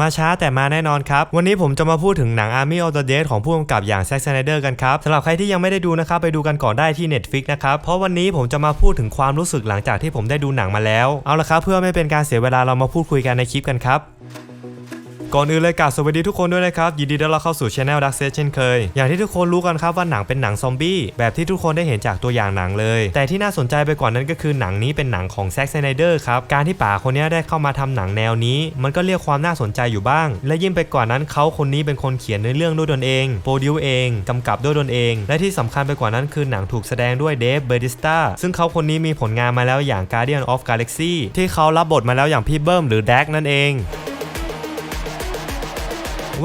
มาช้าแต่มาแน่นอนครับ วันนี้ผมจะมาพูดถึงหนัง Army of the Dead ของผู้กำกับอย่าง Zack Snyder กันครับสำหรับใครที่ยังไม่ได้ดูนะครับ ไปดูกันก่อนได้ที่ Netflix นะครับ เพราะวันนี้ผมจะมาพูดถึงความรู้สึกหลังจากที่ผมได้ดูหนังมาแล้ว เอาละครับ เพื่อไม่เป็นการเสียเวลาเรามาพูดคุยกันในคลิปกันครับ ก่อนอื่นเลยกราบสวัสดีทุกคนด้วยนะครับยินดีต้อนรับเข้าสู่ช anel Dark Set เช่นเคย อย่างที่ทุกคนรู้กันครับว่าหนังเป็นหนังซอมบี้แบบที่ทุกคนได้เห็นจากตัวอย่างหนังเลย แต่ที่น่าสนใจไปกว่านั้นก็คือหนังนี้เป็นหนังของแซ็ก s ไนเดอร์ครับการที่ป๋าคนนี้ได้เข้ามาทำหนังแนวนี้ มันก็เรียกความน่าสนใจอยู่บ้าง และยิ่งไปกว่านั้นเขาคนนี้เป็นคนเขียนเนื้อเรื่องด้วยตนเองโปรดิวเองกำกับด้วยตนเอง และที่สำคัญไปกว่านั้นคือหนังถูกแสดงด้วยเดฟเบอร์ดิสตาซึ่งเขาคนนี้มีผลงานมาแล้วอย่าง Guardian of Galaxy ที่เขารับบทมาแล้วอย่างพี่เบิ้มหรือแดกนั่นเอง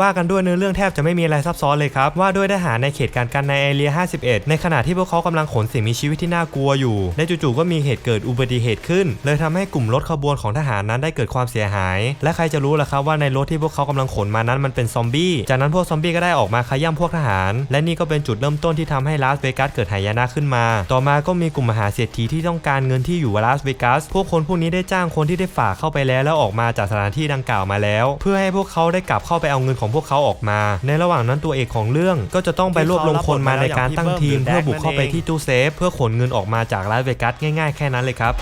ว่ากันด้วยเนื้อเรื่องแทบจะไม่มีอะไรซับซ้อนเลยครับ ว่าด้วยทหารในเขตการกันในเอเรีย 51 ในขณะที่พวกเขากำลังขนสิ่งมีชีวิตที่น่ากลัวอยู่ และจู่ๆก็มีเหตุเกิดอุบัติเหตุขึ้น เลยทำให้กลุ่มรถขบวนของทหารนั้นได้เกิดความเสียหาย และใครจะรู้ล่ะครับว่าในรถที่พวกเขากำลังขนมานั้นมันเป็นซอมบี้ จากนั้นพวกซอมบี้ก็ได้ออกมาขย้ำพวกทหาร และนี่ก็เป็นจุดเริ่มต้นที่ทำให้ลาสเวกัสเกิดหายนะขึ้นมา ต่อมาก็มีกลุ่มมหาเศรษฐีที่ต้องการเงินที่อยู่ลาสเวกัส พวกคนพวกนี้ได้จ้างคนที่ได้ฝากเข้าไปแล้วแล้วออกมาจากสถานที่ดังกล่าวมาแล้ว เพื่อให้พวกเขาได้กลับเข้าไปเอาเงินของพวกเขาออกมา ในระหว่างนั้นตัวเอกของเรื่องก็จะต้องไปรวบรวมคนมาในการตั้งทีม เพื่อบุกเข้าไปที่ตู้เซฟ เพื่อขนเงินออกมาจากลาสเวกัสง่ายๆแค่นั้นเลยครับ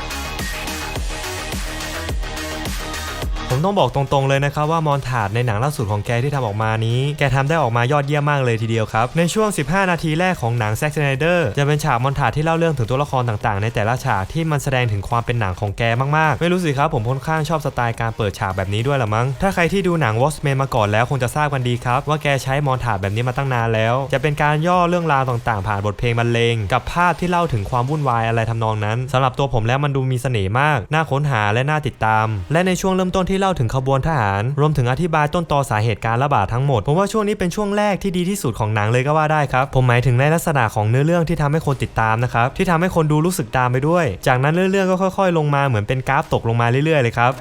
ต้องบอกตรงๆเลยนะครับว่ามอนทาดในหนังล่าสุดของแกที่ทำออกมานี้ แกทำได้ออกมายอดเยี่ยมมากเลยทีเดียวครับ ในช่วง 15 นาทีแรกของหนังแซ็กซ์ไนเดอร์จะเป็นฉากมอนทาดที่เล่าเรื่องถึงตัวละครต่างๆ ในแต่ละฉากที่มันแสดงถึงความเป็นหนังของแกมากๆ ไม่รู้สิครับผมค่อนข้างชอบสไตล์การเปิดฉากแบบนี้ด้วยละมั้ง ถ้าใครที่ดูหนังวอสเมนมาก่อนแล้วคงจะทราบกันดีครับ ว่าแกใช้มอนทาดแบบนี้มาตั้งนานแล้ว จะเป็นการย่อเรื่องราวต่างๆ ผ่านบทเพลงบรรเลง กับภาพที่เล่าถึงความวุ่นวายอะไรทำนองนั้นสำหรับตัวผมแล้วมันดูมีเสน่ห์มากน่าค้นหาและน่าติดตาม และในช่วงเริ่มต้นที่เล่าถึงขบวนทหาร รวมถึงอธิบายต้นตอสาเหตุการระบาดทั้งหมด ผมว่าช่วงนี้เป็นช่วงแรกที่ดีที่สุดของหนังเลยก็ว่าได้ครับ ผมหมายถึงในลักษณะของเนื้อเรื่องที่ทำให้คนติดตามนะครับ ที่ทำให้คนดูรู้สึกตามไปด้วย จากนั้นเรื่องๆก็ค่อย ๆ ลงมาเหมือนเป็นกราฟตกลงมาเรื่อยๆเลยครับ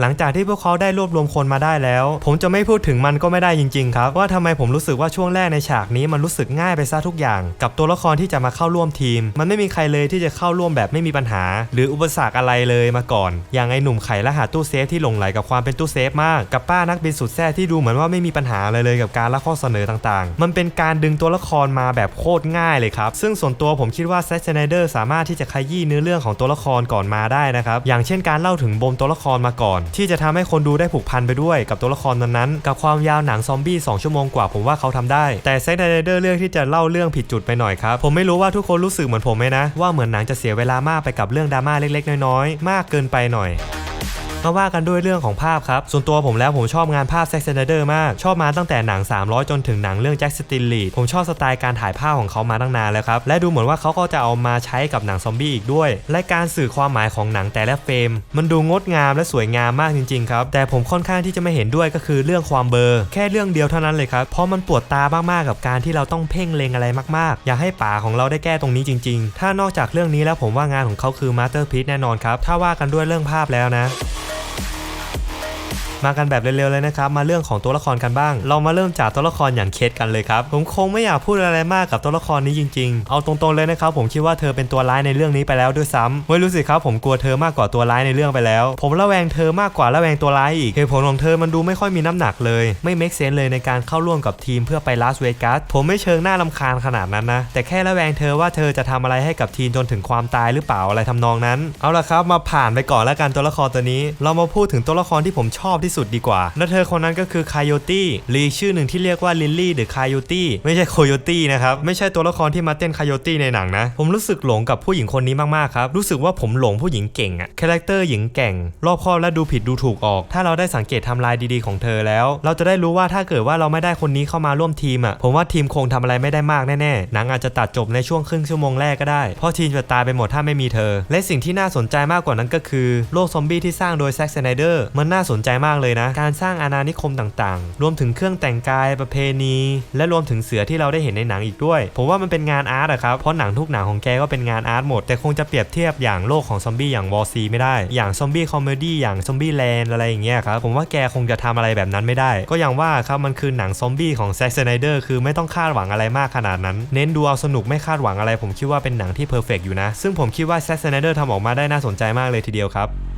หลังจากที่พวกเขาได้รวบรวมคนมาได้แล้ว ผมจะไม่พูดถึงมันก็ไม่ได้จริงๆครับ ว่าทำไมผมรู้สึกว่าช่วงแรกในฉากนี้มันรู้สึกง่ายไปซะทุกอย่าง กับตัวละครที่จะมาเข้าร่วมทีม มันไม่มีใครเลยที่จะเข้าร่วมแบบไม่มีปัญหา หรืออุปสรรคอะไรเลยมาก่อน อย่างไอ้หนุ่มไข่รหัสตู้เซฟที่หลงไหลกับความเป็นตู้เซฟมากกับป้านักบินสุดแซ่บที่ดูเหมือนว่าไม่มีปัญหาอะไรเลยกับการละข้อเสนอต่างๆ มันเป็นการดึงตัวละครมาแบบโคตรง่ายเลยครับ ซึ่งส่วนตัวผมคิดว่าแซชไนเดอร์สามารถที่จะขยี้เนื้อเรื่องของตัวละครก่อนมาได้นะครับ อย่างเช่นการเล่าถึงบมตัวละครมาก่อนที่จะทำให้คนดูได้ผูกพันไปด้วยกับตัวละครนั้นๆ กับความยาวหนังซอมบี้2ชั่วโมงกว่าผมว่าเขาทำได้ แต่แซกไนเดอร์เลือกที่จะเล่าเรื่องผิดจุดไปหน่อยครับ ผมไม่รู้ว่าทุกคนรู้สึกเหมือนผมไหมนะ ว่าเหมือนหนังจะเสียเวลามากไปกับเรื่องดราม่าเล็กๆ น้อยๆ มากเกินไปหน่อย มาว่ากันด้วยเรื่องของภาพครับ ส่วนตัวผมแล้วผมชอบงานภาพแซ็กซ์เนเดอร์มาก ชอบมาตั้งแต่หนัง 300 จนถึงหนังเรื่องแจ็คสติลลีดผมชอบสไตล์การถ่ายภาพของเขามาตั้งนานแล้วครับ และดูเหมือนว่าเขาก็จะเอามาใช้กับหนังซอมบี้อีกด้วย และการสื่อความหมายของหนังแต่ละเฟรม มันดูงดงามและสวยงามมากจริงๆครับ แต่ผมค่อนข้างที่จะไม่เห็นด้วยก็คือเรื่องความเบอร์ แค่เรื่องเดียวเท่านั้นเลยครับ เพราะมันปวดตามากๆกับการที่เราต้องเพ่งเล็งอะไรมากๆ อยากให้ป่าของเราได้แก้ตรงนี้จริง ๆ ถ้านอกจากเรื่องนี้แล้วผมว่างานของเขาคือมาสเตอร์พี e แน่นอนครับ ถ้าว่ากันด้วยเรื่องภาพแล้วนะ มากันแบบเร็วๆเลยนะครับ มาเรื่องของตัวละครกันบ้าง เรามาเริ่มจากตัวละครอย่างเคสกันเลยครับ ผมคงไม่อยากพูดอะไรมากกับตัวละครนี้จริง ๆ เอาตรงๆเลยนะครับ ผมคิดว่าเธอเป็นตัวร้ายในเรื่องนี้ไปแล้วด้วยซ้ำไม่รู้สิครับ ผมกลัวเธอมากกว่าตัวร้ายในเรื่องไปแล้ว ผมระแวงเธอมากกว่าระแวงตัวร้ายอีกเหตุผลของเธอมันดูไม่ค่อยมีน้ำหนักเลย ไม่เมคเซนเลยในการเข้าร่วมกับทีมเพื่อไปลาสเวกัสผมไม่เชิงหน้าลำคาญขนาดนั้นนะแต่แค่ระแวงเธอว่าเธอจะทำอะไรให้กับทีมจนถึงความตายหรือเปล่าอะไรทำนองนั้น เอาละครับมาผ่านไปก่อนแล้วกันตัวละครตัวนี้ เรามาพูดถึงตัวละครที่ผมชอบที่สุดดีกว่า และเธอคนนั้นก็คือคายโยตี้หรือชื่อหนึ่งที่เรียกว่าลิลลี่หรือคายโยตี้ไม่ใช่โคโยตี้นะครับ ไม่ใช่ตัวละครที่มาเต้นคายโยตี้ในหนังนะ ผมรู้สึกหลงกับผู้หญิงคนนี้มากๆครับ รู้สึกว่าผมหลงผู้หญิงเก่งอะคาแรคเตอร์หญิงแกร่ง รอบคอบและดูผิดดูถูกออก ถ้าเราได้สังเกตทำลายดีๆของเธอแล้ว เราจะได้รู้ว่าถ้าเกิดว่าเราไม่ได้คนนี้เข้ามาร่วมทีมอะผมว่าทีมคงทำอะไรไม่ได้มากแน่ๆหนังอาจจะตัดจบในช่วงครึ่งชั่วโมงแรกก็ได้ เพราะทีมจะตายไปหมดถ้าไม่มีเธอ และสิ่งที่น่าสนใจมากกว่านั้นก็คือโลกซอมบี้ที่สร้างโดยแซ็กซ์ไนเดอร์มันน่าสนใจมากเลยนะ การสร้างอาณานิคมต่างๆ รวมถึงเครื่องแต่งกายประเพณี และรวมถึงเสือที่เราได้เห็นในหนังอีกด้วย ผมว่ามันเป็นงานอาร์ตอะครับ เพราะหนังทุกหนังของแกก็เป็นงานอาร์ตหมด แต่คงจะเปรียบเทียบอย่างโลกของซอมบี้อย่างวอร์ซีไม่ได้ อย่างซอมบี้คอมเมดี้อย่างซอมบี้แลนด์อะไรอย่างเงี้ยครับ ผมว่าแกคงจะทำอะไรแบบนั้นไม่ได้ ก็อย่างว่าครับ มันคือหนังซอมบี้ของแซ็กซ์ไนเดอร์คือไม่ต้องคาดหวังอะไรมากขนาดนั้น เน้นดูเอาสนุกไม่คาดหวังอะไร ผมคิดว่าเป็นหนังที่เพอร์เฟกอยู่นะ ซึ่งผมคิดว่าแซ็กซ์ไนเดอร์ทำออกมาได้น่าสนใจมากเลยทีเดียวครับ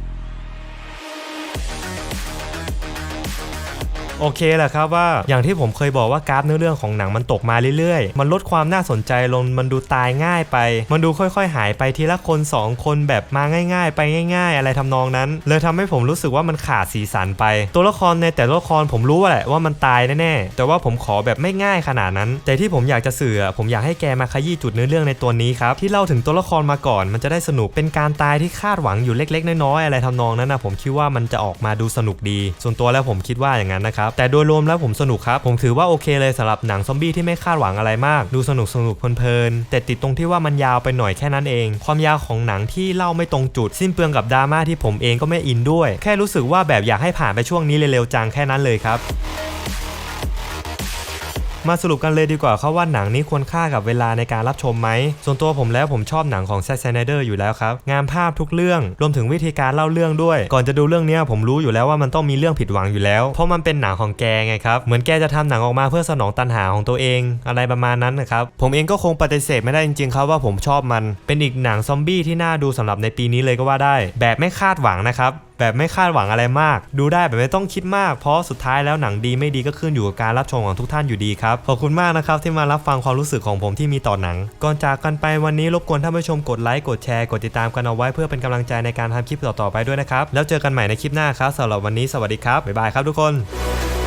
โอเคแหละครับว่าอย่างที่ผมเคยบอกว่ากราฟเนื้อเรื่องของหนังมันตกมาเรื่อยๆ มันลดความน่าสนใจลงมันดูตายง่ายไป มันดูค่อยๆ หายไปทีละคนสองคนแบบมาง่าย ๆ ไปง่าย ๆ อะไรทำนองนั้น เลยทำให้ผมรู้สึกว่ามันขาดสีสันไป ตัวละครในแต่ละครผมรู้แหละว่ามันตายแน่ๆแต่ว่าผมขอแบบไม่ง่ายขนาดนั้น แต่ที่ผมอยากจะสื่อผมอยากให้แกมาขยี้จุดเนื้อเรื่องในตัวนี้ครับที่เล่าถึงตัวละครมาก่อนมันจะได้สนุกเป็นการตายที่คาดหวังอยู่เล็ก ๆ น้อยๆอะไรทำนองนั้นนะผมคิดว่ามันจะออกมาดูสนุกดี ส่วนตัวแล้วผมคิดว่าอย่างนั้นนะครับแต่โดยรวมแล้วผมสนุกครับ ผมถือว่าโอเคเลยสำหรับหนังซอมบี้ที่ไม่คาดหวังอะไรมาก ดูสนุกสนุกเพลินๆแต่ติดตรงที่ว่ามันยาวไปหน่อยแค่นั้นเอง ความยาวของหนังที่เล่าไม่ตรงจุด สิ้นเปลืองกับดราม่าที่ผมเองก็ไม่อินด้วย แค่รู้สึกว่าแบบอยากให้ผ่านไปช่วงนี้เร็วๆจังแค่นั้นเลยครับ มาสรุปกันเลยดีกว่าครับว่าหนังนี้ควรค่ากับเวลาในการรับชมไหม ส่วนตัวผมแล้วผมชอบหนังของแซคไซเนเดอร์อยู่แล้วครับ งานภาพทุกเรื่อง รวมถึงวิธีการเล่าเรื่องด้วย ก่อนจะดูเรื่องนี้ผมรู้อยู่แล้วว่ามันต้องมีเรื่องผิดหวังอยู่แล้ว เพราะมันเป็นหนังของแกไงครับ เหมือนแกจะทำหนังออกมาเพื่อสนองตันหาของตัวเอง อะไรประมาณนั้นนะครับ ผมเองก็คงปฏิเสธไม่ได้จริงๆครับว่าผมชอบมัน เป็นอีกหนังซอมบี้ที่น่าดูสำหรับในปีนี้เลยก็ว่าได้ แบบไม่คาดหวังนะครับแบบไม่คาดหวังอะไรมาก ดูได้แบบไม่ต้องคิดมาก เพราะสุดท้ายแล้วหนังดีไม่ดีก็ขึ้นอยู่กับการรับชมของทุกท่านอยู่ดีครับ ขอบคุณมากนะครับที่มารับฟังความรู้สึกของผมที่มีต่อหนัง ก่อนจากกันไปวันนี้รบกวนท่านผู้ชมกดไลค์กดแชร์กดติดตามกันเอาไว้เพื่อเป็นกำลังใจในการทำคลิปต่อๆไปด้วยนะครับแล้วเจอกันใหม่ในคลิปหน้าครับสำหรับวันนี้สวัสดีครับบ๊ายบายครับทุกคน